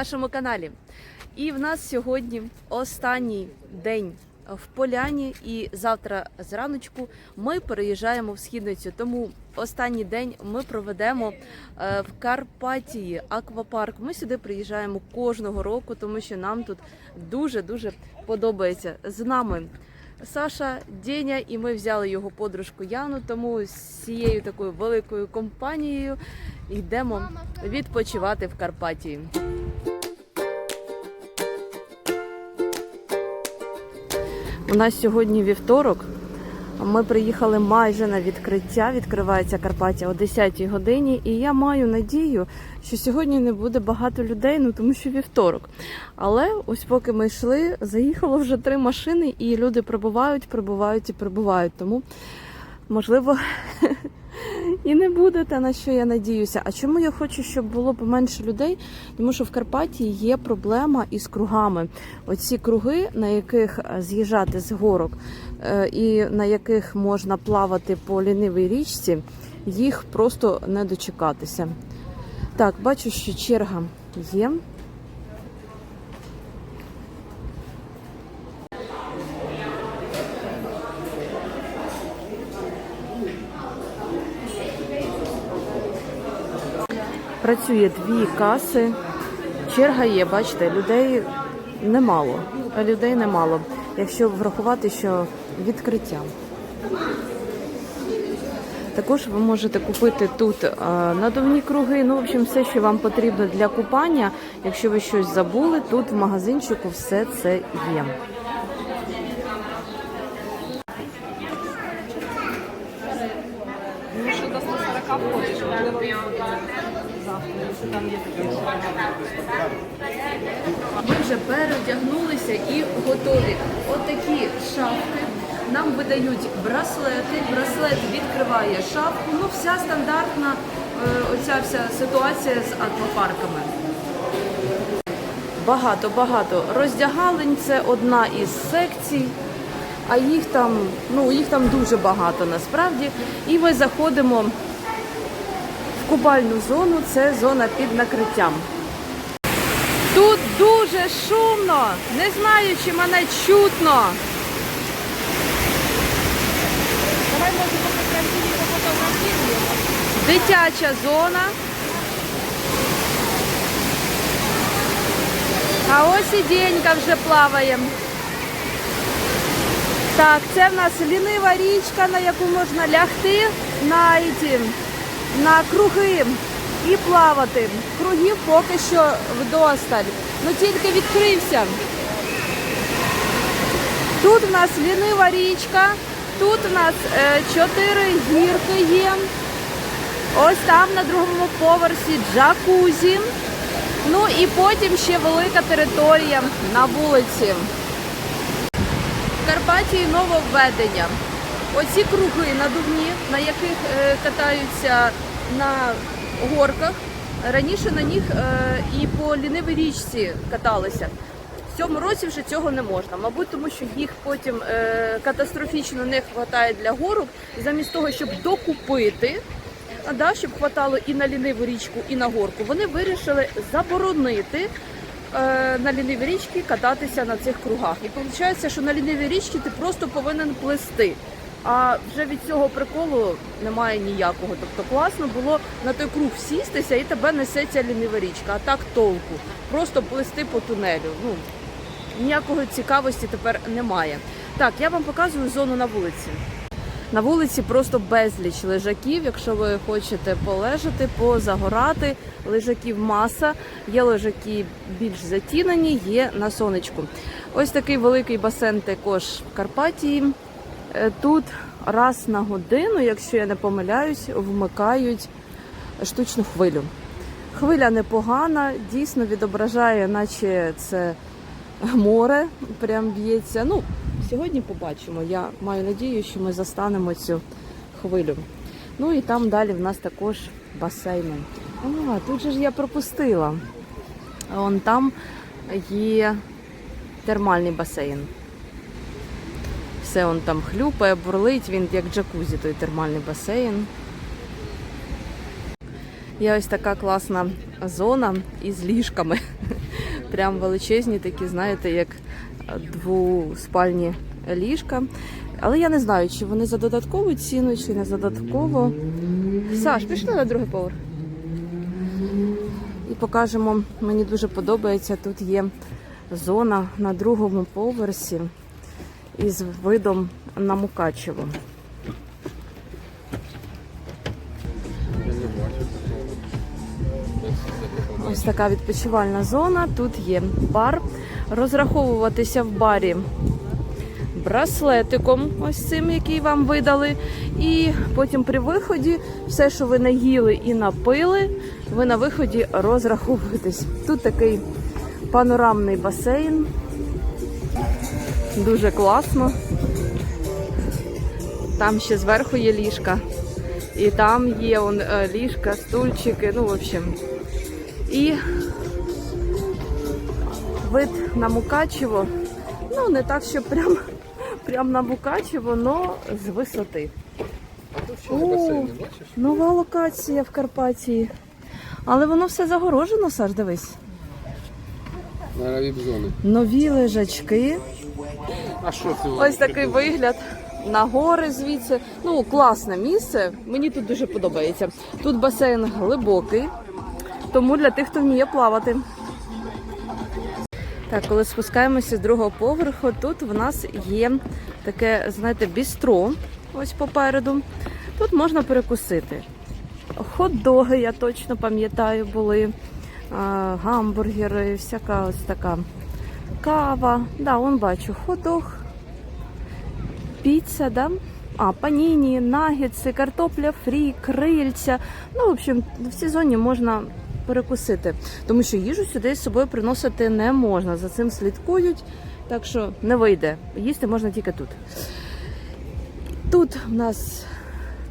нашому каналі. І в нас сьогодні останній день в Поляні, і завтра зраночку ми переїжджаємо в східницю. Тому останній день ми проведемо е, в Карпатії аквапарк. Ми сюди приїжджаємо кожного року, тому що нам тут дуже дуже подобається. З нами Саша, Деня, і ми взяли його подружку Яну. Тому з цією такою великою компанією йдемо відпочивати в Карпатії. У нас сьогодні вівторок. Ми приїхали майже на відкриття. Відкривається Карпаття о 10-й годині. І я маю надію, що сьогодні не буде багато людей, ну тому що вівторок. Але ось поки ми йшли, заїхало вже три машини, і люди прибувають, прибувають і прибувають. Тому можливо. І не буде те, на що я надіюся. А чому я хочу, щоб було поменше людей? Тому що в Карпаті є проблема із кругами. Оці круги, на яких е, з'їжджати з горок е, і на яких можна плавати по лінивій річці, їх просто не дочекатися. Так, бачу, що черга є. Працює дві каси. Черга є, бачите, людей немало. Людей немало, якщо врахувати, що відкриття. Також ви можете купити тут е, надувні круги. Ну, в общем, все, що вам потрібно для купання. Якщо ви щось забули, тут в магазинчику все це є. Що до 140 входиш, Ми вже переодягнулися і готові. Отакі шапки. Нам видають браслети. Браслет відкриває шапку. Ну, вся стандартна е, оця вся ситуація з аквапарками. Багато, багато роздягалень. Це одна із секцій. А їх там, ну їх там дуже багато насправді. І ми заходимо купальну зону. Це зона під накриттям. Тут дуже шумно. Не знаю, чи мене чутно. Давай, може, пофотографіруємо. Дитяча зона. А ось і Денька вже плаває. Так, це в нас лінива річка, на яку можна лягти на, іті, на круги і плавати. Кругів поки що вдосталь. Ну тільки відкрився. Тут в нас лінива річка, тут в нас е, чотири гірки є. Ось там на другому поверсі джакузі. Ну і потім ще велика територія на вулиці. В Карпатії нововведення. Оці круги надувні, на яких е, катаються на горках. Раніше на них е, і по лінивій річці каталися. В цьому році вже цього не можна. Мабуть, тому що їх потім е, катастрофічно не вистачає для горок. Замість того, щоб докупити, да, щоб хватало і на ліниву річку, і на горку, вони вирішили заборонити на лінивій річці кататися на цих кругах. І виходить, що на лінивій річці ти просто повинен плести. А вже від цього приколу немає ніякого. Тобто класно було на той круг сістися і тебе несеться лінива річка. А так толку. Просто плести по тунелю. Ну ніякої цікавості тепер немає. Так, я вам показую зону на вулиці. На вулиці просто безліч лежаків. Якщо ви хочете полежати, позагорати, лежаків маса. Є лежаки більш затінені, є на сонечку. Ось такий великий басейн також в Карпатії. Е, Тут раз на годину, якщо я не помиляюсь, вмикають штучну хвилю. Хвиля непогана, дійсно відображає, наче це море прям б'ється. Ну, сьогодні побачимо. Я маю надію, що ми застанемо цю хвилю. Ну і там далі в нас також басейни. А, тут же ж я пропустила. Вон там є термальний басейн. Все он там хлюпає, бурлить, він як джакузі, той термальний басейн. Є ось така класна зона із ліжками. Прям величезні такі, знаєте, як двуспальні ліжка. Але я не знаю, чи вони за додаткову ціну, чи не за додатково. Саш, пішли на другий поверх. І покажемо, мені дуже подобається. Тут є зона на другому поверсі із видом на Мукачево. Ось така відпочивальна зона. Тут є бар. Розраховуватися в барі браслетиком, ось цим, який вам видали. І потім при виході все, що ви наїли і напили, ви на виході розраховуєтесь. Тут такий панорамний басейн. Дуже класно. Там ще зверху є ліжка. І там є он, е, ліжка, стульчики, ну, в общем. І вид на Мукачево. Ну, не так, що прям, прям на Мукачево, но з висоти. А тут ще басейн, бачиш? Нова локація в Карпатії. Але воно все загорожено, Саш, дивись. На. Нові лежачки. А що це? Ось такий вигляд. На гори звідси. Ну, класне місце. Мені тут дуже подобається. Тут басейн глибокий, тому для тих, хто вміє плавати. Так, коли спускаємося з другого поверху, тут в нас є таке, знаєте, бістро, ось попереду. Тут можна перекусити. Хот-доги, я точно пам'ятаю, були, гамбургери, всяка ось така кава. Да, он бачу, хот-дог, піца, да? А, паніні, нагетси, картопля фрі, крильця. Ну, в общем, в цій зоні можна перекусити. Тому що їжу сюди з собою приносити не можна. За цим слідкують, так що не вийде. Їсти можна тільки тут. Тут в нас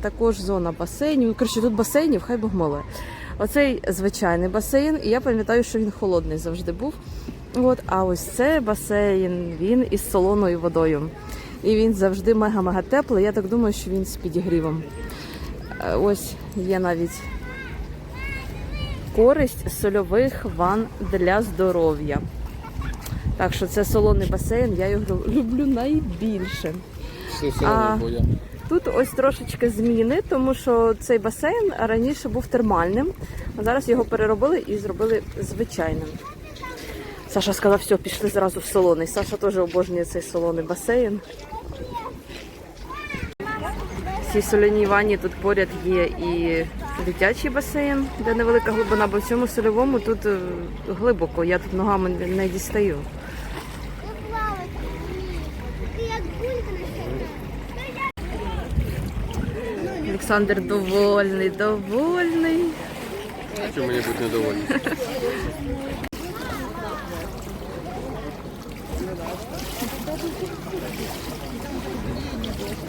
також зона басейнів. Коротше, тут басейнів, хай Бог милує. Оцей звичайний басейн, і я пам'ятаю, що він холодний завжди був. От, а ось це басейн, він із солоною водою. І він завжди мега-мега теплий. Я так думаю, що він з підігрівом. Е, Ось є навіть користь сольових ван для здоров'я. Так що це солоний басейн, я його люблю найбільше. А. Тут ось трошечки зміни, тому що цей басейн раніше був термальним, а зараз його переробили і зробили звичайним. Саша сказав, все, пішли зразу в солоний. Саша теж обожнює цей солоний басейн. В цій соляній ванні тут поряд є і дитячий басейн, де невелика глибина, бо в цьому сольовому тут е, глибоко, я тут ногами не- дістаю. Олександр довольний, довольний. Чому мені бути недовольні?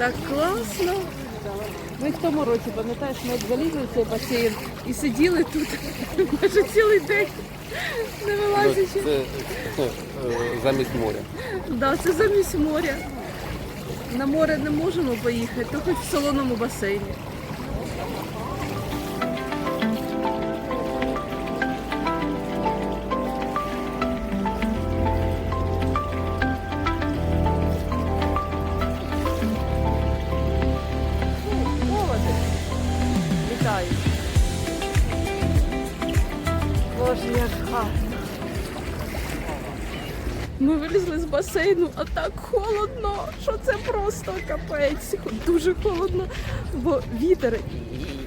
Так класно. Ми в тому році, пам'ятаєш, ми залізли в цей басейн і сиділи тут майже цілий день, не Ну, вилазячи. Це е, замість моря. Да, це замість моря. На море не можемо поїхати, то хоч в солоному басейні. Боже, як гарно. Ми вилізли з басейну, а так холодно, що це просто капець. Дуже холодно, бо вітер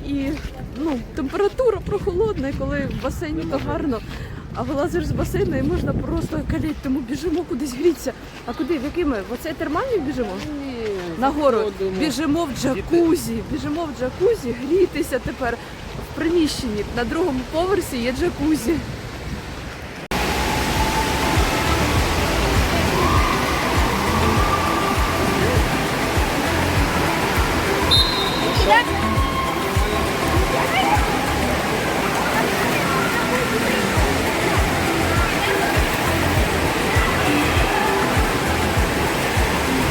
і, і ну, температура прохолодна, і коли в басейні то гарно. А вилазиш з басейну і можна просто каліть, тому біжимо кудись грітися. А куди? В який ми? В оцей термальний біжимо? Нагору. Біжимо в джакузі, біжимо в джакузі, грітися тепер приміщенні. На другому поверсі є джакузі.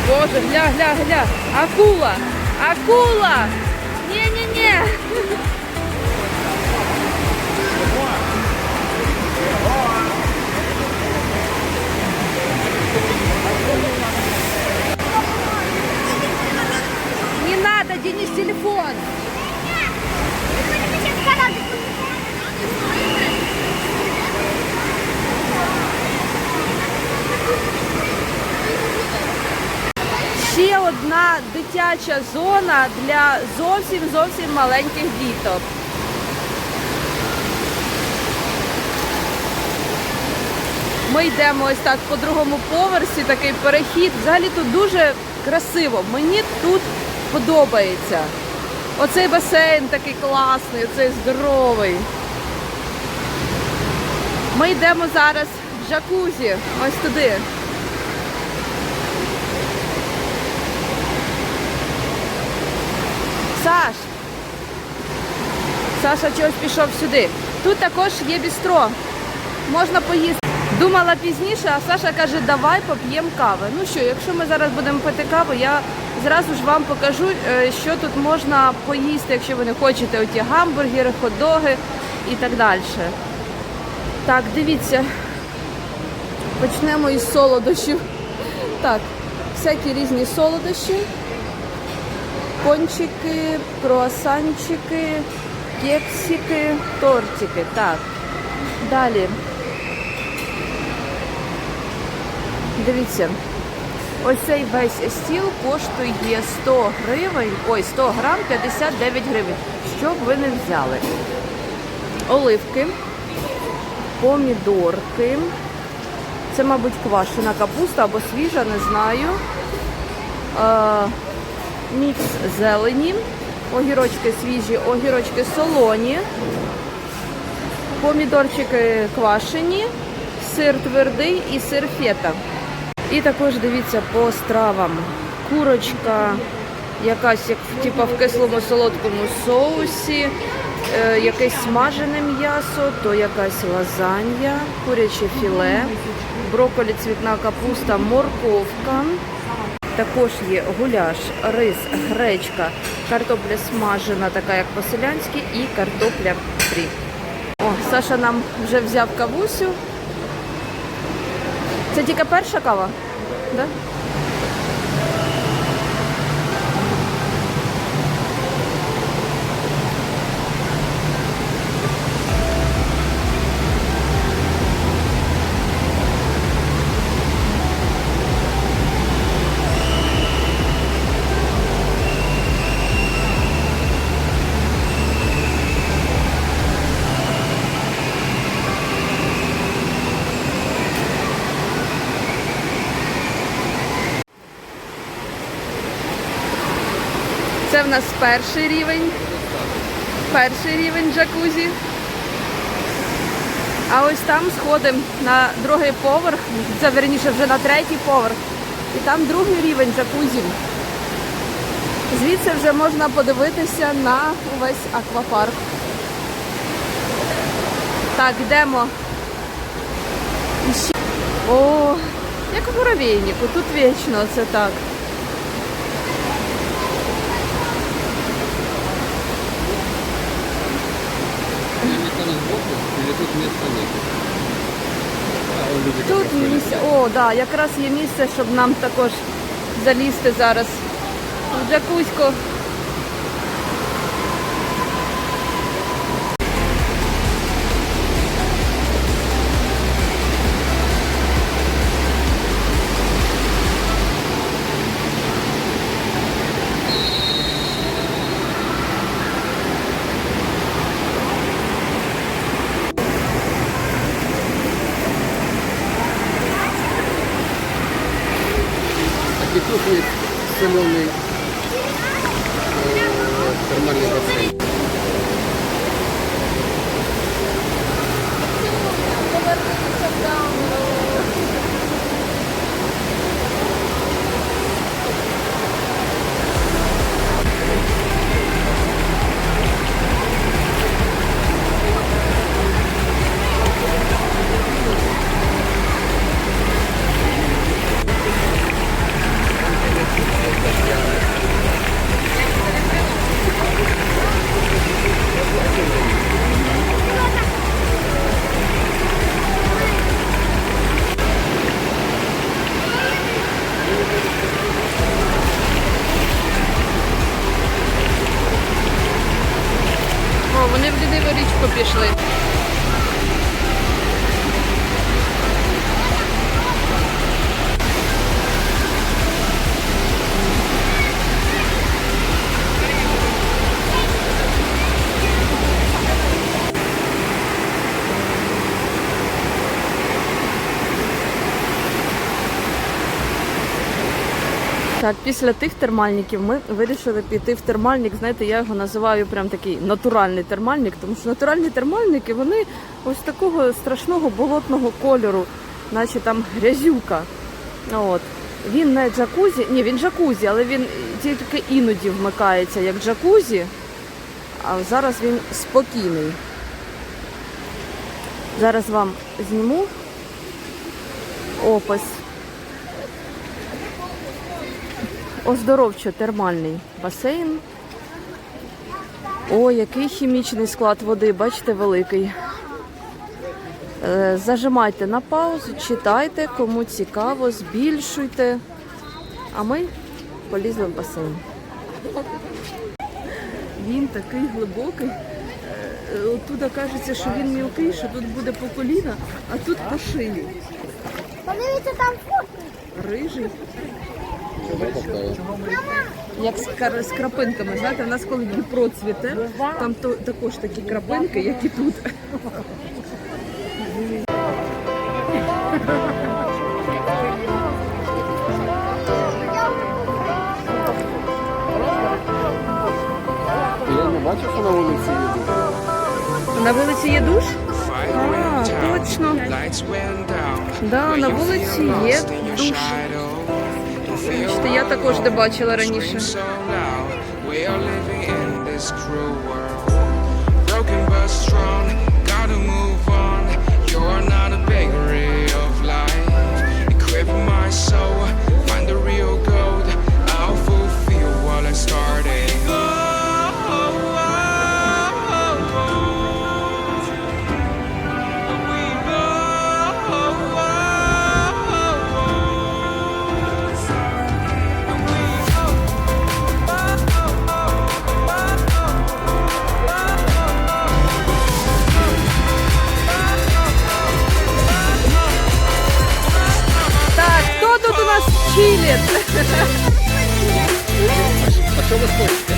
Боже, гля, гля, гля. Акула! Акула! Дитяча зона для зовсім зовсім маленьких діток. Ми йдемо ось так по другому поверсі, такий перехід. Взагалі тут дуже красиво. Мені тут подобається. Оцей басейн такий класний, оцей здоровий. Ми йдемо зараз в джакузі, ось туди. Саш! Саша чогось пішов сюди. Тут також є бістро. Можна поїсти. Думала пізніше, а Саша каже, давай поп'ємо кави. Ну що, якщо ми зараз будемо пити каву, я зразу ж вам покажу, е, що тут можна поїсти, якщо ви не хочете оті гамбургери, хот-доги і так далі. Так, дивіться. Почнемо із солодощів. Так, всякі різні солодощі. Пончики, круасанчики, кексики, тортики. Так. Далі. Дивіться, ось цей весь стіл коштує 100 гривень, ой, 100 грам 59 гривень. Що б ви не взяли? Оливки, помідорки. Це, мабуть, квашена капуста або свіжа, не знаю. Мікс зелені, огірочки свіжі, огірочки солоні, помідорчики квашені, сир твердий і сир фета. І також дивіться по стравам. Курочка якась як типа в кислому солодкому соусі, е, якесь смажене м'ясо, то якась лазанья, куряче філе, брокколі, цвітна капуста, морковка. Також є гуляш, рис, гречка, картопля смажена, така як по-селянськи, і картопля фрі. О, Саша нам вже взяв кавусю. Це тільки перша кава? Да? Нас перший рівень. Перший рівень джакузі. А ось там сходимо на другий поверх, це верніше вже на третій поверх. І там другий рівень джакузі. Звідси вже можна подивитися на увесь аквапарк. Так, йдемо. О, як у муравейнику, тут вічно це так. Сбоку, тут місце как Тут місце, о, да, якраз є місце, щоб нам також залізти зараз в джакузьку. Manuel Так, після тих термальників ми вирішили піти в термальник. Знаєте, я його називаю прям такий натуральний термальник, тому що натуральні термальники вони ось такого страшного болотного кольору, наче там грязюка. От. Він не джакузі, ні, він джакузі, але він тільки іноді вмикається як джакузі, а зараз він спокійний. Зараз вам зніму опис. Оздоровчо-термальний басейн. О, який хімічний склад води, бачите, великий. Е, Зажимайте на паузу, читайте, кому цікаво, збільшуйте. А ми полізли в басейн. Він такий глибокий. Е, Оттуда кажеться, що він мілкий, що тут буде по коліна, а тут по шиї. Подивіться, там. Рижий. Як з, кар- з крапинками. Знаєте, в нас коли Дніпро цвіте, там то, також такі крапинки, як і тут. Я не бачив, що на вулиці їду. На вулиці є душ? А, точно. Да, на вулиці є душ. Бачите, я також не бачила раніше. Broken but strong, А що ви хочете?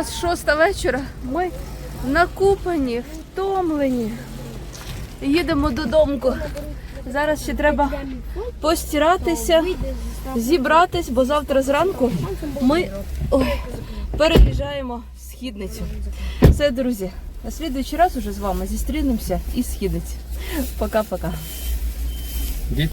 Нас шоста вечора. Ми накупані, втомлені. Їдемо додому. Зараз ще треба постиратися, зібратись, бо завтра зранку ми ой, переїжджаємо в східницю. Все, друзі, на слідуючий раз уже з вами зустрінемося і східниці. Пока-пока.